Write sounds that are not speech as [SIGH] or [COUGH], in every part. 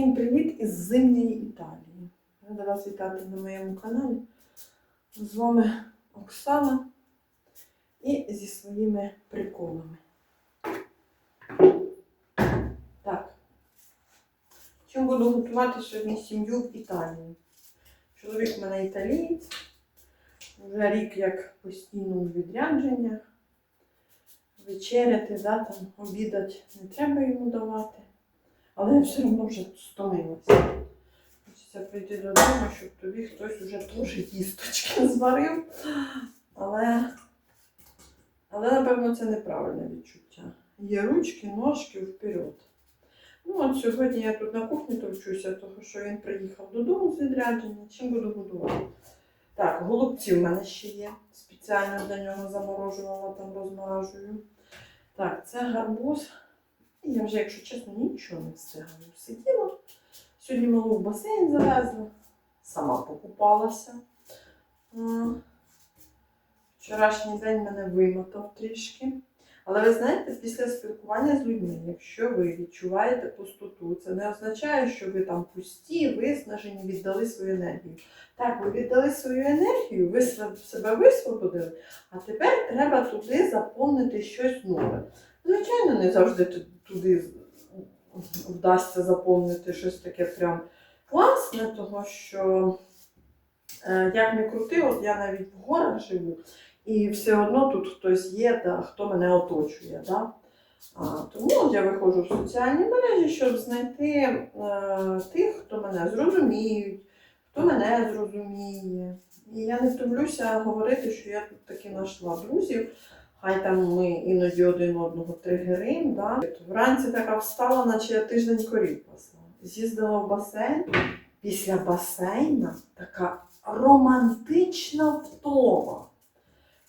Всім привіт із зимньої Італії. Рада вас вітати на моєму каналі. З вами Оксана і зі своїми приколами. Так. Чим буду готувати сьогодні сім'ю в Італії? Чоловік у мене італієць. Вже рік як постійно у відрядженнях. Вечеряти, да, там, обідати не треба йому давати. Але я все одно вже стомилася. Хочеться прийти додому, щоб тобі хтось уже теж їсточки [LAUGHS] зварив. Але, але напевно, це неправильне відчуття. Є ручки, ножки вперед. Ну, от сьогодні я тут на кухні товчуся, тому що він приїхав додому з відрядження. Чим буду годувати? Так, голубці в мене ще є. Спеціально для нього заморожувала, там розморажую. Так, це гарбуз. Я вже, якщо чесно, нічого не встигаю. Сиділа. Сьогодні малу в басейн завезла, сама покупалася. Вчорашній день мене вимотав трішки. Але ви знаєте, після спілкування з людьми, якщо ви відчуваєте пустоту, це не означає, що ви там пусті, виснажені, віддали свою енергію. Так, ви віддали свою енергію, ви себе висвободили, а тепер треба туди заповнити щось нове. Звичайно, не завжди ту- туди вдасться заповнити щось таке прям класне, того що е, як не крути, от я навіть в горах живу, і все одно тут хтось є, та, хто мене оточує. Да? А, тому я виходжу в соціальні мережі, щоб знайти е, тих, хто мене зрозуміють, хто мене зрозуміє. І я не втомлюся говорити, що я тут таки знайшла друзів. Хай там ми іноді один одного тригерим. Да? Вранці така встала, наче я тиждень корів пасла. З'їздила в басейн. Після басейна така романтична втома.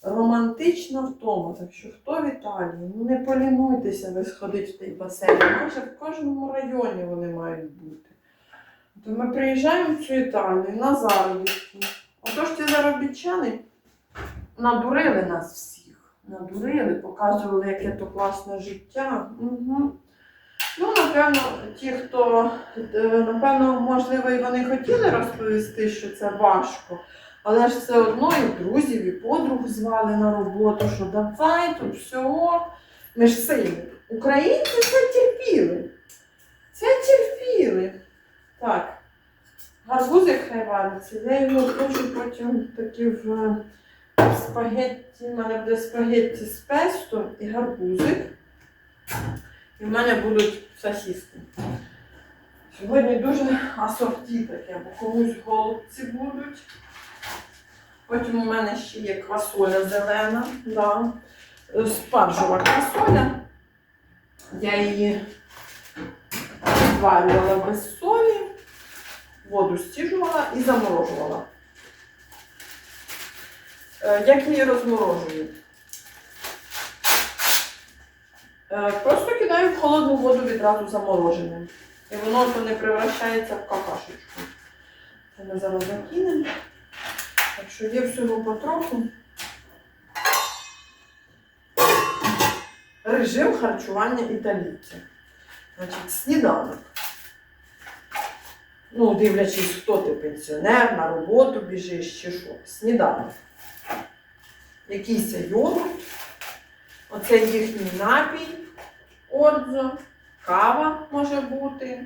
Романтична втома. Так що хто в Італії? Ну не полінуйтеся, ви сходить в той басейн. Майже в кожному районі вони мають бути. То ми приїжджаємо в цю Італію на заробітки. Отож ці заробітчани надурили нас всіх. Надурили, показували, яке то класне життя. Угу. Ну, напевно, ті, хто, е, напевно, можливо, і вони хотіли розповісти, що це важко, але ж все одно і друзів, і подруг звали на роботу, що давай, тут все. Ми ж сильні. Українці це терпіли. Це терпіли. Так. Гарбузик хай вариться. Я його хочу потім таки в спагетті, в мене буде спагетті з песто і гарбузик. І в мене будуть сосиски. Сьогодні дуже асорті таке, бо комусь голубці будуть. Потім у мене ще є квасоля зелена, да. спаржова квасоля. Я її зварювала без солі, воду стіжувала і заморожувала. Е, Як її розморожую? Е, Просто кидаю в холодну воду відразу замороженим. І воно то не превращається в какашечку. Це ми зараз закинемо. Так що є всього потроху. Режим харчування італійців. Значить, сніданок. Ну, дивлячись, хто ти пенсіонер, на роботу біжиш чи що. Сніданок. Якийсь йогурт. Оце їхній напій, ордзо, кава може бути,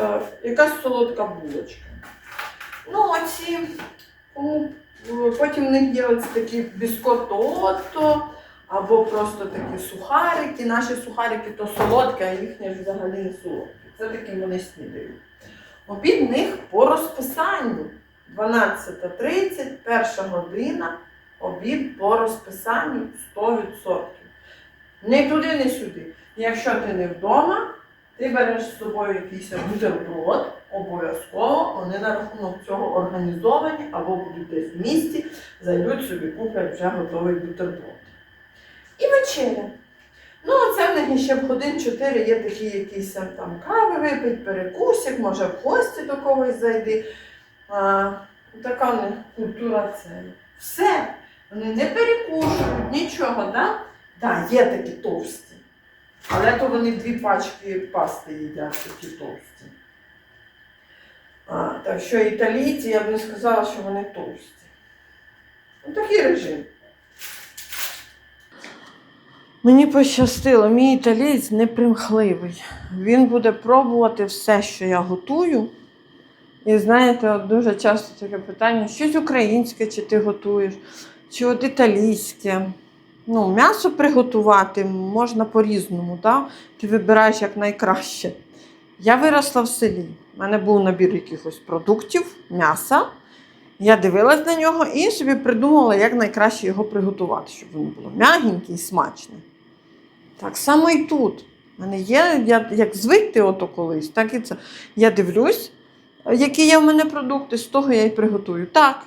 е, якась солодка булочка. Ну, оці, кому, е, потім в них є оці такі біскотто, або просто такі сухарики. Наші сухарики то солодкі, а їхні взагалі не солодкі. Це таким вони снідають. Обід них по розписанню. 12.30, перша година обід по розписанню 100%. Не туди, не сюди. Якщо ти не вдома, ти береш з собою якийсь бутерброд, обов'язково вони на рахунок цього організовані або будуть десь в місті, зайдуть собі, куплять вже готовий бутерброд. І вечеря. Ну, це в них ще в годин 4 є такі якісь там кави випить, перекусик, може в гості до когось зайди. А, така в них культура це. Все. Вони не перекушують, нічого, да? Да, є такі товсті. Але то вони дві пачки пасти їдять такі товсті. А, так що італійці, я б не сказала, що вони товсті. Ну, такий режим. Мені пощастило, мій італієць непримхливий. Він буде пробувати все, що я готую. І знаєте, от дуже часто таке питання: щось українське, чи ти готуєш, чи от італійське. Ну, м'ясо приготувати можна по-різному, да? ти вибираєш як найкраще. Я виросла в селі. У мене був набір якихось продуктів, м'яса. Я дивилась на нього і собі придумала, як найкраще його приготувати, щоб воно було м'ягеньке і смачне. Так само і тут. У мене є, я, як звикти ото колись, так і це. Я дивлюсь, які є в мене продукти, з того я й приготую. Так,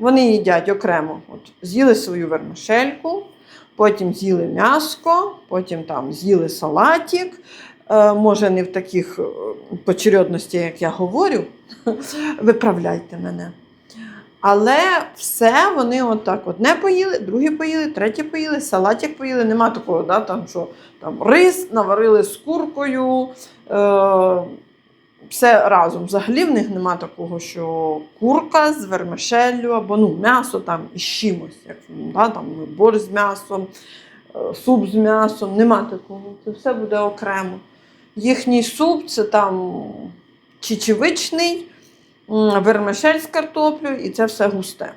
вони їдять окремо. От, з'їли свою вермишельку, потім з'їли м'яско, потім там з'їли салатик. Е, може, не в таких е, почередності, як я говорю, [LAUGHS] виправляйте мене. Але все вони отак: одне поїли, друге поїли, третє поїли, салатик поїли. Нема такого, да, там, що там рис наварили з куркою. Е, все разом. Взагалі в них нема такого, що курка з вермишеллю або ну, м'ясо там із чимось, як да, там, борщ з м'ясом, е, суп з м'ясом. Нема такого. Це все буде окремо. Їхній суп це там чечевичний, вермишель з картоплею, і це все густе.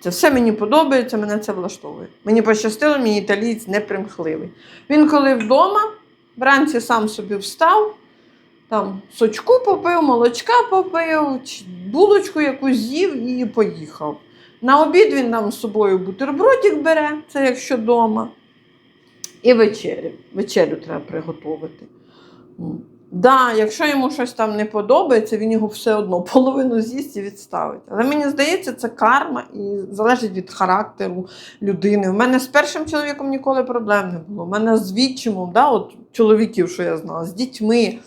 Це все мені подобається, мене це влаштовує. Мені пощастило, мій італієць непримхливий. Він коли вдома, вранці сам собі встав, там сочку попив, молочка попив, булочку якусь з'їв і поїхав. На обід він нам з собою бутербродик бере, це якщо вдома. І вечерю. Вечерю треба приготувати. Да, якщо йому щось там не подобається, він його все одно [LAUGHS] половину з'їсть і відставить. Але мені здається, це карма і залежить від характеру людини. У мене з першим чоловіком ніколи проблем не було. У мене з відчимом, да, от чоловіків, що я знала, з дітьми.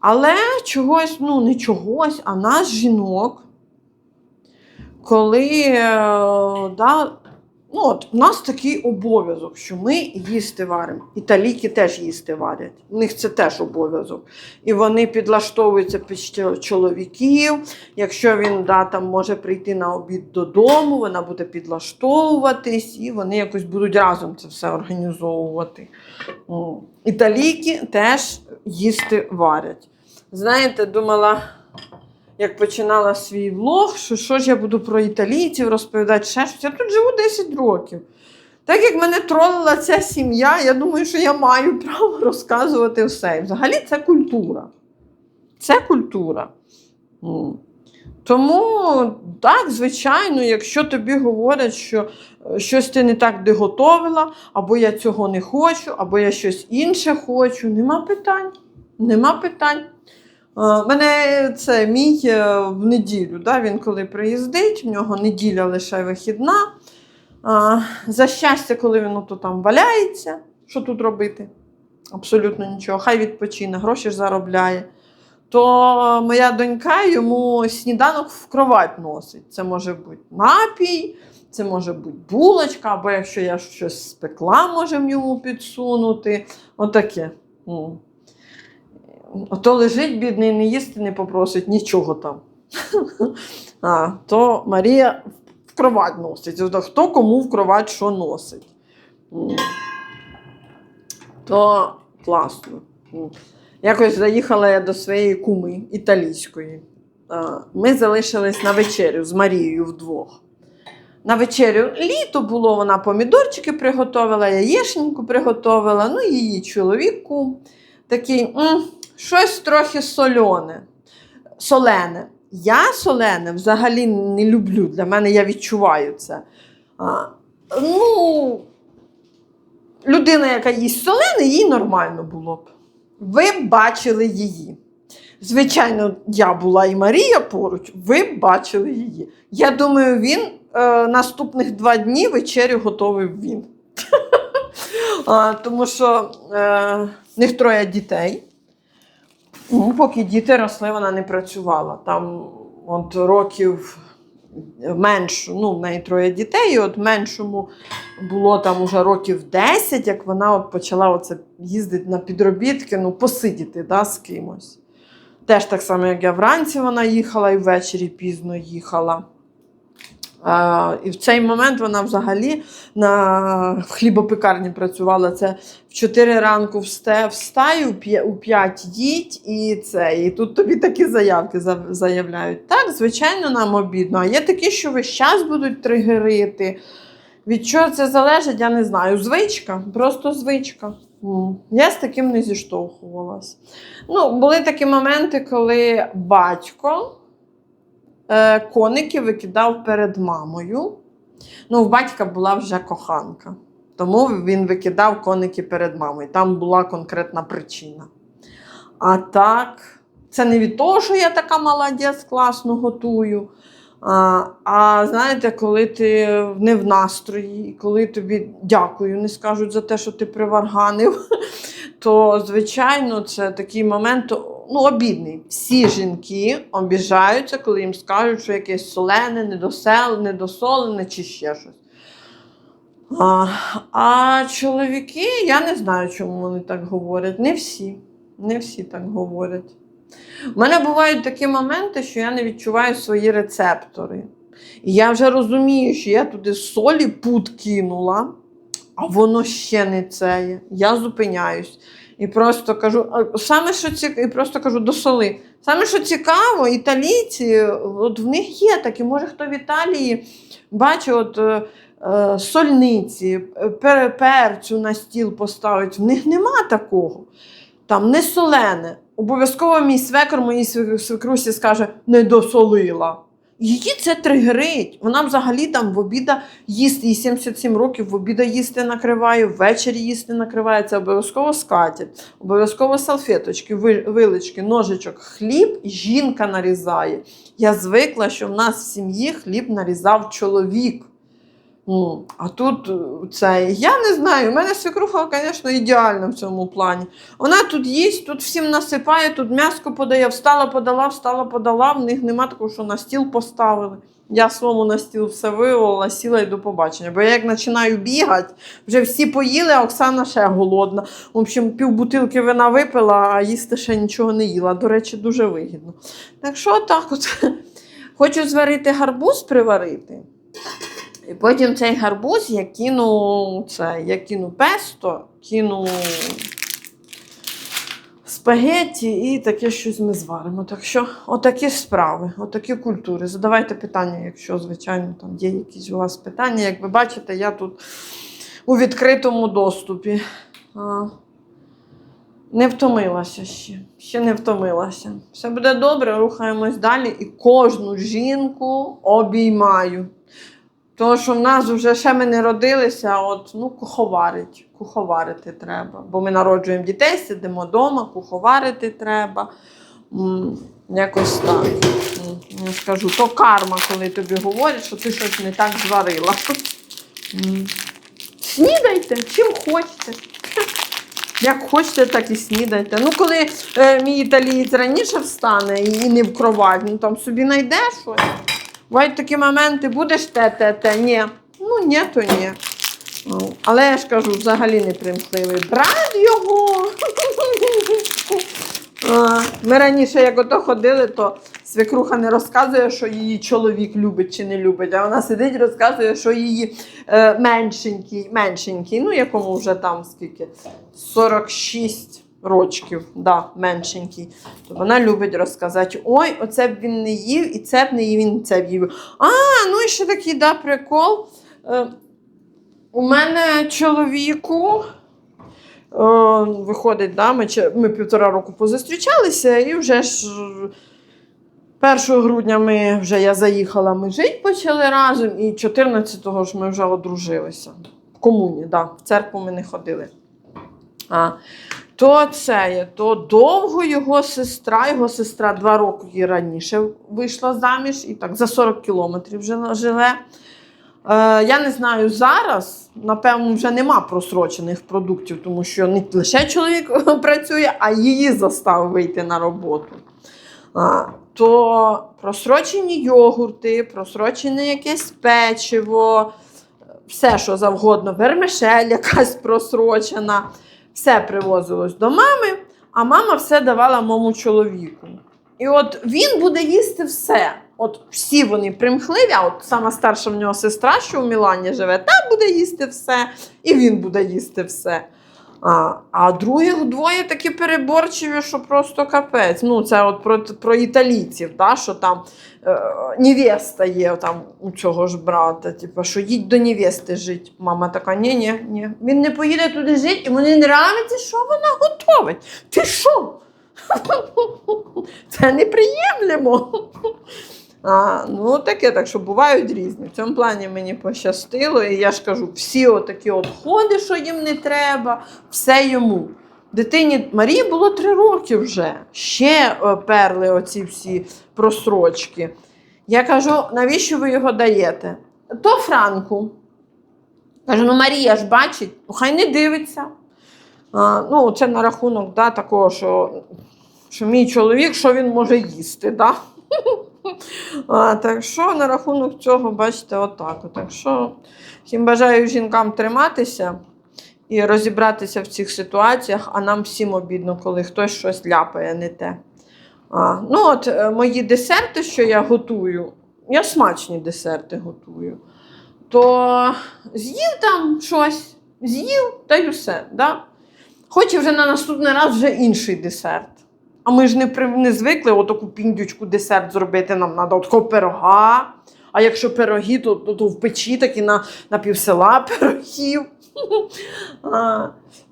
Але чогось, ну не чогось, а нас жінок, коли е, да, ну, от, у нас такий обов'язок, що ми їсти варимо. Італійки теж їсти варять. У них це теж обов'язок. І вони підлаштовуються під чо- чоловіків. Якщо він да, там може прийти на обід додому, вона буде підлаштовуватись, і вони якось будуть разом це все організовувати. Італійки теж їсти варять. Знаєте, думала, як починала свій влог, що що ж я буду про італійців розповідати ще щось. Я тут живу 10 років. Так як мене тролила ця сім'я, я думаю, що я маю право [LAUGHS] розказувати все. Взагалі це культура. Це культура. Тому, так, звичайно, якщо тобі говорять, що е, щось ти не так доготовила, або я цього не хочу, або я щось інше хочу, нема питань. Нема питань. У мене це мій е, в неділю. Да? Він коли приїздить, в нього неділя лише вихідна. За щастя, коли він ото там валяється, що тут робити? Абсолютно нічого. Хай відпочине, гроші ж заробляє. То моя донька йому сніданок в кровать носить. Це може бути напій, це може бути булочка, або якщо я щось спекла, можемо йому підсунути. Отаке. М. Ото лежить, бідний, не їсти не попросить нічого там. [LAUGHS] А, то Марія в кровать носить. Хто кому в кровать що носить. То класно. Якось заїхала я до своєї куми італійської. Ми залишились на вечерю з Марією вдвох. На вечерю літо було, вона помідорчики приготувала, яєшеньку приготувала, ну її чоловік кум такий щось трохи солене. солене. Я солене взагалі не люблю. Для мене я відчуваю це. А, ну, людина, яка їсть солене, їй нормально було б. Ви бачили її. Звичайно, я була і Марія поруч, ви бачили її. Я думаю, він е, наступних два дні вечерю готовив він. [LAUGHS] Тому що е, них троє дітей. Ну, поки діти росли, вона не працювала. Там от років меншу, ну, в неї троє дітей, і от меншому було там уже років 10, як вона от почала оце їздити на підробітки, ну, посидіти да, з кимось. Теж так само, як я вранці вона їхала і ввечері пізно їхала. І в цей момент вона взагалі на хлібопекарні працювала. Це в 4 ранку встаю, у 5 їдь і це. І тут тобі такі заявки заявляють. Так, звичайно, нам обідно. А є такі, що весь час будуть тригерити. Від чого це залежить, я не знаю. Звичка, просто звичка. Я з таким не зіштовхувалась. Ну, були такі моменти, коли батько коники викидав перед мамою. Ну, в батька була вже коханка. Тому він викидав коники перед мамою. Там була конкретна причина. А так, це не від того, що я така молодець, класно готую. А, а знаєте, коли ти не в настрої, коли тобі дякую, не скажуть за те, що ти приварганив, [LAUGHS] то, звичайно, це такий момент ну, обідний. Всі жінки обіжаються, коли їм скажуть, що якесь солене, недосел, недосолене чи ще щось. А, а чоловіки, я не знаю, чому вони так говорять. Не всі. Не всі так говорять. У мене бувають такі моменти, що я не відчуваю свої рецептори. І я вже розумію, що я туди солі пут кинула, а воно ще не це. Я зупиняюсь. І просто кажу, саме що цікаво, і просто кажу до соли. Саме що цікаво, італійці, от в них є такі, може хто в Італії бачив, от е, е, сольниці, пер, перцю на стіл поставить. В них нема такого. Там не солене. Обов'язково мій свекор моїй свекрусі скаже, не досолила. Її це тригерить. Вона взагалі там в обіда їсти, їй 77 років, в обіда їсти накриває, ввечері їсти накриває. Це обов'язково скатять, обов'язково салфеточки, ви- вилички, ножичок, хліб жінка нарізає. Я звикла, що в нас в сім'ї хліб нарізав чоловік. А тут е, це, я не знаю, у мене свекруха, звісно, ідеальна в цьому плані. Вона тут їсть, тут всім насипає, тут м'яско подає, встала, подала, встала, подала. В них нема такого, що на стіл поставили. Я своєму на стіл все вивела, сіла і до побачення. Бо я як починаю бігати, вже всі поїли, а Оксана ще голодна. В общем, півбутилки вина випила, а їсти ще нічого не їла. До речі, дуже вигідно. Так що так от. [LAUGHS] Хочу зварити гарбуз приварити. І потім цей гарбуз я кину це, я кину песто, кину спагетті і таке щось ми зваримо. Так що отакі справи, отакі культури. Задавайте питання, якщо, звичайно, там є якісь у вас питання. Як ви бачите, я тут у відкритому доступі. Не втомилася ще. Ще не втомилася. Все буде добре, рухаємось далі і кожну жінку обіймаю. Тому що в нас вже ще ми не родилися, от ну, куховарить. Куховарити треба. Бо ми народжуємо дітей, сидимо вдома, куховарити треба. М, якось так. М, Я скажу, то карма, коли тобі говорять, що ти щось не так зварила. М. Снідайте, чим хочете. [LAUGHS] Як хочете, так і снідайте. Ну, коли е, мій італієць раніше встане і не в кровать, ну там собі знайде щось. Бувають такі моменти, будеш те, те, те, ні. Ну, ні, то ні. Ну, Але я ж кажу, взагалі не примхливий. Брат його. [LAUGHS] Ми раніше, як ото ходили, то свекруха не розказує, що її чоловік любить чи не любить, а вона сидить розказує, що її е, меншенький, меншенький, ну якому вже там скільки? 46 рочків, да, меншенький. То вона любить розказати: ой, оце б він не їв, і це б не їв, він це б їв. А, ну і ще такий да, прикол. Е, у мене чоловіку. О, виходить, да, ми, ми півтора року позустрічалися, і вже ж е, 1 грудня ми вже я заїхала, ми жити почали разом, і 14-го ж ми вже одружилися. В комуні, да, в церкву ми не ходили. А, то це є, то довго його сестра, його сестра два роки раніше вийшла заміж, і так за 40 кілометрів вже живе. Е, я не знаю зараз, напевно, вже нема просрочених продуктів, тому що не лише чоловік [LAUGHS] працює, а її заставив вийти на роботу. А, то просрочені йогурти, просрочене якесь печиво, все, що завгодно, вермишель якась просрочена, все привозилось до мами, а мама все давала моєму чоловіку. І от він буде їсти все. От всі вони примхливі, а от сама старша в нього сестра, що в Мілані живе, та буде їсти все, і він буде їсти все. А, а других двоє такі переборчиві, що просто капець. Ну, це от про, про італійців, та, що там е, невеста є там у цього ж брата. Типу, що їдь до невести жити. Мама така, ні, ні, ні. Він не поїде туди жити, йому не нравиться, що вона готовить. Ти що? [LAUGHS] Це неприємлемо. А, ну, таке, так що бувають різні. В цьому плані мені пощастило. І я ж кажу, всі отакі от ходи, що їм не треба, все йому. Дитині Марії було три роки вже. Ще е, перли оці всі просрочки. Я кажу, навіщо ви його даєте? То Франку. Кажу, ну Марія ж бачить, ну хай не дивиться. А, ну, це на рахунок да, такого, що, що мій чоловік, що він може їсти. Да? [LAUGHS] А, так що на рахунок цього, бачите, отак. Так що всім бажаю жінкам триматися і розібратися в цих ситуаціях, а нам всім обідно, коли хтось щось ляпає не те. А, ну, от е, мої десерти, що я готую, я смачні десерти готую, то з'їв там щось, з'їв та й усе. Да? Хоче вже на наступний раз вже інший десерт. А ми ж не, не звикли отаку піндючку десерт зробити. Нам треба такого пирога. А якщо пироги, то, то, то в печі такі на, на півсела [LAUGHS] пирогів. А,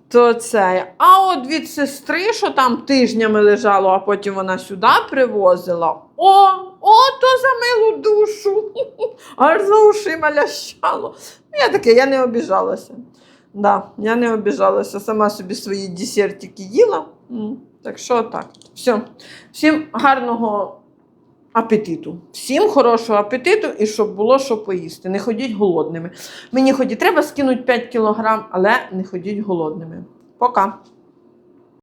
то це. А от від сестри, що там тижнями лежало, а потім вона сюди привозила. О, о, то за милу душу. [LAUGHS] Аж за ушима лящало. Ну, Я таке, я не обіжалася. Да, я не обіжалася, сама собі свої десертики їла. Так що так. Все. Всім гарного апетиту. Всім хорошого апетиту і щоб було що поїсти. Не ходіть голодними. Мені ході треба скинути 5 кілограм, але не ходіть голодними. Пока.